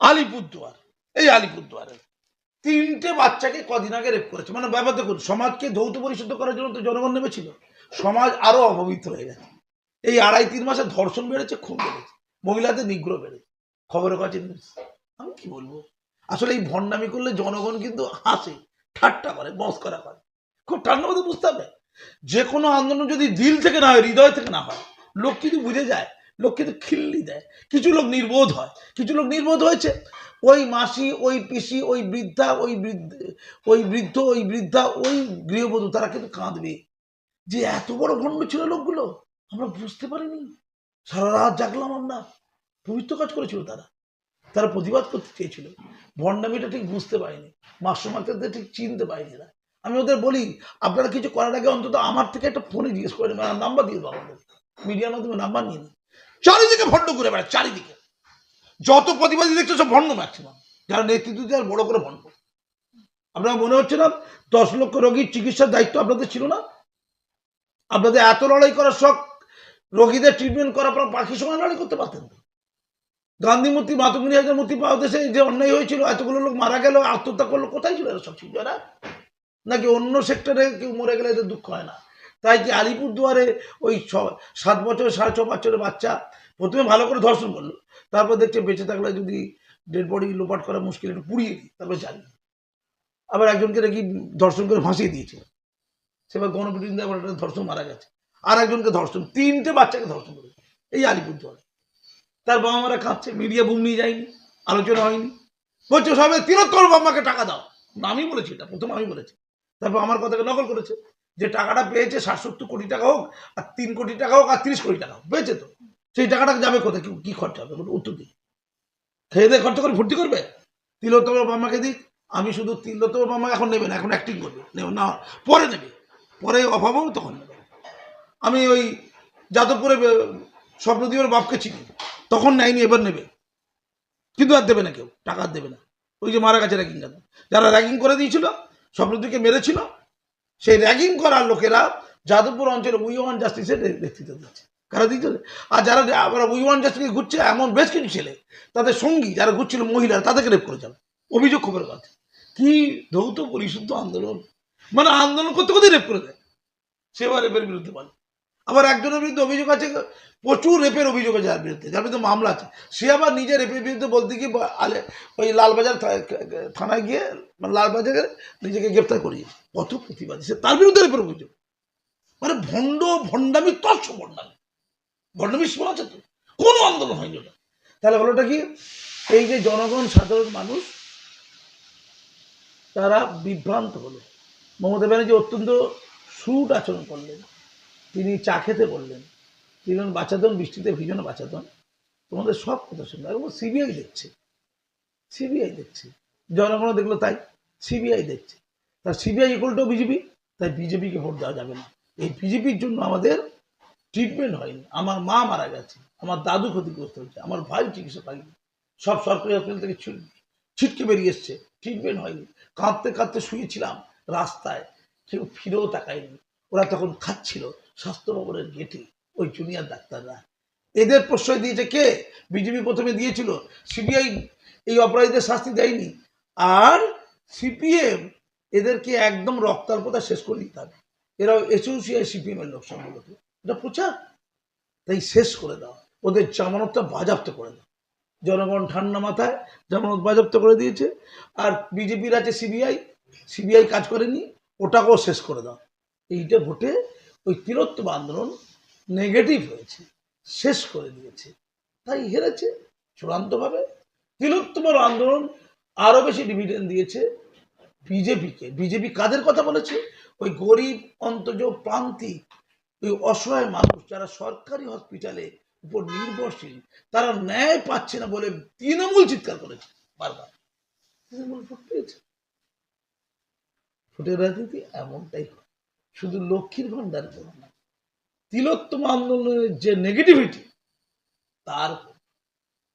আলিপুরদুয়ার, এই আলিপুরদুয়ারে তিনটে বাচ্চাকে কদিন আগে রেপ করেছে। মানে ব্যাপার দেখুন, সমাজকে ধৌত পরিশুদ্ধ করার জন্য তো জনগণ নেমেছিল। সমাজ আরও অপবিত্র হয়ে গেছে। এই আড়াই তিন মাসে ধর্ষণ বেড়েছে, খুব বেড়েছে। মহিলাদের নিগ্রহ বেড়েছে। খবরের কাছে আমি কি বলব? আসলে এই ভণ্ডামি করলে জনগণ কিন্তু হাসে, ঠাট্টা করে, মস্করা করে। খুব ঠান্ডা মধ্যে বুঝতে হবে। যে কোনো আন্দোলন যদি দিল থেকে না হয়, হৃদয় থেকে না হয়, লোক কিন্তু বুঝে যায় লোক কিন্তু খিল্লি দেয়। কিছু লোক নির্বোধ হয়। কিছু লোক নির্বোধ হয়েছে। ওই মাসি, ওই পিসি, ওই বৃদ্ধা, ওই বৃদ্ধ ওই বৃদ্ধ, ওই বৃদ্ধা, ওই গৃহবধূ, তারা কিন্তু কাঁদবে। যে এত বড় ভণ্ড ছিল লোকগুলো, আমরা বুঝতে পারিনি। সারা রাত জাগলাম আমরা। পবিত্র কাজ করেছিল তারা। তারা প্রতিবাদ করতে চেয়েছিল। ভণ্ডামিটা ঠিক বুঝতে পারিনি। মাস্টার মাস্টারদের ঠিক চিনতে পারিনি না আমি ওদের বলি, আপনারা কিছু করার আগে অন্তত আমার থেকে একটা ফোনে জিজ্ঞেস করে নেবেন। নাম্বার দিয়ে দেবো আমাদের মিডিয়ার মাধ্যমে নাম্বার নিয়ে নিন। চারিদিকে ভণ্ড করে বেড়ায়, চারিদিকে। যত প্রতিবাদী দেখছ সব ভণ্ড ম্যাক্সিমাম যারা নেতৃত্ব দেওয়ার বড় করে ভণ্ড। আপনার মনে হচ্ছে না? দশ লক্ষ রোগীর চিকিৎসার দায়িত্ব আপনাদের ছিল না? আপনাদের এত লড়াই করার শখ, রোগীদের ট্রিটমেন্ট করার পর বাকি সময় লড়াই করতে পারতেন। গান্ধী মূর্তি, মাতঙ্গিনী হাজার মূর্তি পাওয়া দেশে যে অন্যায় হয়েছিল, এতগুলো লোক মারা গেল, আত্মহত্যা করল, কোথায় ছিল সব ছিল এরা নাকি অন্য সেক্টরে কেউ মরে গেলে এদের দুঃখ হয় না? তাই কি আলিপুরদুয়ারে ওই ছ, সাত বছর সাড়ে ছ বছরের বাচ্চা প্রথমে ভালো করে ধর্ষণ করল। তারপর দেখছে বেঁচে থাকলে যদি ডেড বডি লোপাট করা মুশকিল, একটু পুড়িয়ে দিই, তারপর জানি আবার একজনকে নাকি ধর্ষণ করে ফাঁসিয়ে দিয়েছিল সেবার গণপিটুন আবার একটা ধর্ষণ মারা গেছে। আর একজনকে ধর্ষণ, তিনটে বাচ্চাকে ধর্ষণ করেছে এই আলিপুরদুয়ারে। তার বাবা মারা কাঁদছে মিডিয়া বুম নিয়ে যায়নি, আলোচনা হয়নি। বলছে, সবাই তিরোত্তর বাম্মাকে টাকা দাও। আমি বলেছি এটা, প্রথম আমি বলেছি। তারপর আমার কথাকে নকল করেছে যে, টাকাটা পেয়েছে ষাট সত্তর কোটি টাকা হোক, আর তিন কোটি টাকা হোক, আর তিরিশ কোটি টাকা হোক পেয়েছে তো। সেই টাকাটা যাবে কোথায়? কি- খরচা হবে? উত্তর দিই। খেয়ে দিয়ে খরচা করে ভর্তি করবে? তিলোত্তম বাম্মাকে দিক। আমি শুধু তিলোত্তম বাম্মা এখন নেবে না, এখন অ্যাক্টিং করবে। নেবে না পরে নেবে পরে অভাব হবে তখন। আমি ওই যাদবপুরে স্বপ্নদ্বীপের বাপকে চিনি। তখন নেয়নি এবার নেবে। কিন্তু আর দেবে না কেউ। টাকা আর দেবে না। ওই যে মারা গেছে র্যাগিং যারা র্যাগিং করে দিয়েছিল স্বপ্নদ্বীপকে মেরেছিল, সেই র্যাগিং করার লোকেরা যাদবপুর অঞ্চলে উই ওয়ান জাস্টিসের নেতৃত্ব দিচ্ছে। কারা দিচ্ছে আর যারা আবার উই ওয়ান জাস্টিসে ঘুরছে, এমন বেশ কিছু ছেলে, তাদের সঙ্গী যারা ঘুরছিল মহিলা তাদেরকে রেপ করে যাবে অভিযোগ খবরের কাছে। কি ধৌত পরিশুদ্ধ আন্দোলন? মানে আন্দোলন করতে করতে রেপ করে দেয়। সেবার রেপের বিরুদ্ধে বলে। আবার একজনের বিরুদ্ধে অভিযোগ আছে, প্রচুর রেপের অভিযোগ আছে যার বিরুদ্ধে। যার বিরুদ্ধে মামলা আছে। সে আবার নিজের রেপের বিরুদ্ধে বলতে গিয়ে আলে, ওই লালবাজার থানায় গিয়ে মানে লালবাজারে নিজেকে গ্রেপ্তার করিয়েছে। কত প্রতিবাদী। সে তার বিরুদ্ধে রেপের অভিযোগ। মানে ভণ্ড ভণ্ডামি তৎস ভণ্ডামি। ভণ্ডামি শোনা আছে তো কোনো আন্দোলন হয়নি ওটা। তাহলে হলোটা কি? এই যে জনগণ, সাধারণ মানুষ, তারা বিভ্রান্ত হলো। মমতা ব্যানার্জি অত্যন্ত সুট আচরণ করলেন। তিনি চা খেতে বললেন। তিনি বাঁচাতন বৃষ্টিতে ভিজনে বাঁচাতন তোমাদের সব কথা শুনবে। এবং সিবিআই দেখছে। সিবিআই দেখছে। জনগণ দেখল তাই সিবিআই দেখছে। তার সিবিআই ইকুয়াল টু বিজেপি? তাই বিজেপিকে ভোট দেওয়া যাবে না। এই বিজেপির জন্য আমাদের ট্রিটমেন্ট হয়নি। আমার মা মারা গেছে, আমার দাদু ক্ষতিগ্রস্ত হয়েছে, আমার ভাই চিকিৎসা পাইনি সব সরকারি হসপিটাল থেকে ছিট- ছিটকে বেরিয়ে এসছে ট্রিটমেন্ট হয়নি। কাঁদতে কাঁদতে শুয়েছিলাম রাস্তায়, কেউ ফিরেও তাকায়নি। ওরা তখন খাচ্ছিল স্বাস্থ্য ভবনের গেটে ওই জুনিয়র ডাক্তাররা। এদের প্রশ্রয় দিয়েছে কে? বিজেপি প্রথমে দিয়েছিল। সিবিআই এই অপরাধীদের শাস্তি দেয়নি। আর সিপিএম এদেরকে একদম রক্তাল্পতা শেষ করে দিতে হবে। এরা এসোসিয়াই সিপিএম এর লোক সম্ভবত। এটা প্রচার? তাই শেষ করে দাও। ওদের জামানতটা বাজাপ্ত করে দাও। জনগণ ঠান্ডা মাথায় জামানত বাজাপ্ত করে দিয়েছে। আর বিজেপির আছে সিবিআই। সিবিআই কাজ করেনি। ওটাকেও শেষ করে দাও। এইটা ভোটে ওই তিরোত্তম আন্দোলন নেগেটিভ হয়েছে। শেষ করে দিয়েছে। তাই হেরেছে চূড়ান্তভাবে। তিলোত্তমার আন্দোলন আরও বেশি ডিভিডেন্ড দিয়েছে বিজেপিকে। বিজেপি কাদের কথা বলেছে? ওই গরিব অন্তজ প্রান্তিক ওই অসহায় মানুষ যারা সরকারি হসপিটালে উপর নির্ভরশীল, তারা ন্যায় পাচ্ছে না বলে তৃণমূল চিৎকার করেছে বারবার। তৃণমূল ভোট পেয়েছে ভোটের রাজনীতি এমনটাই হয়। শুধু লক্ষ্মীর ভান্ডার করে না, তিলোত্তম আন্দোলনের যে নেগেটিভিটি তার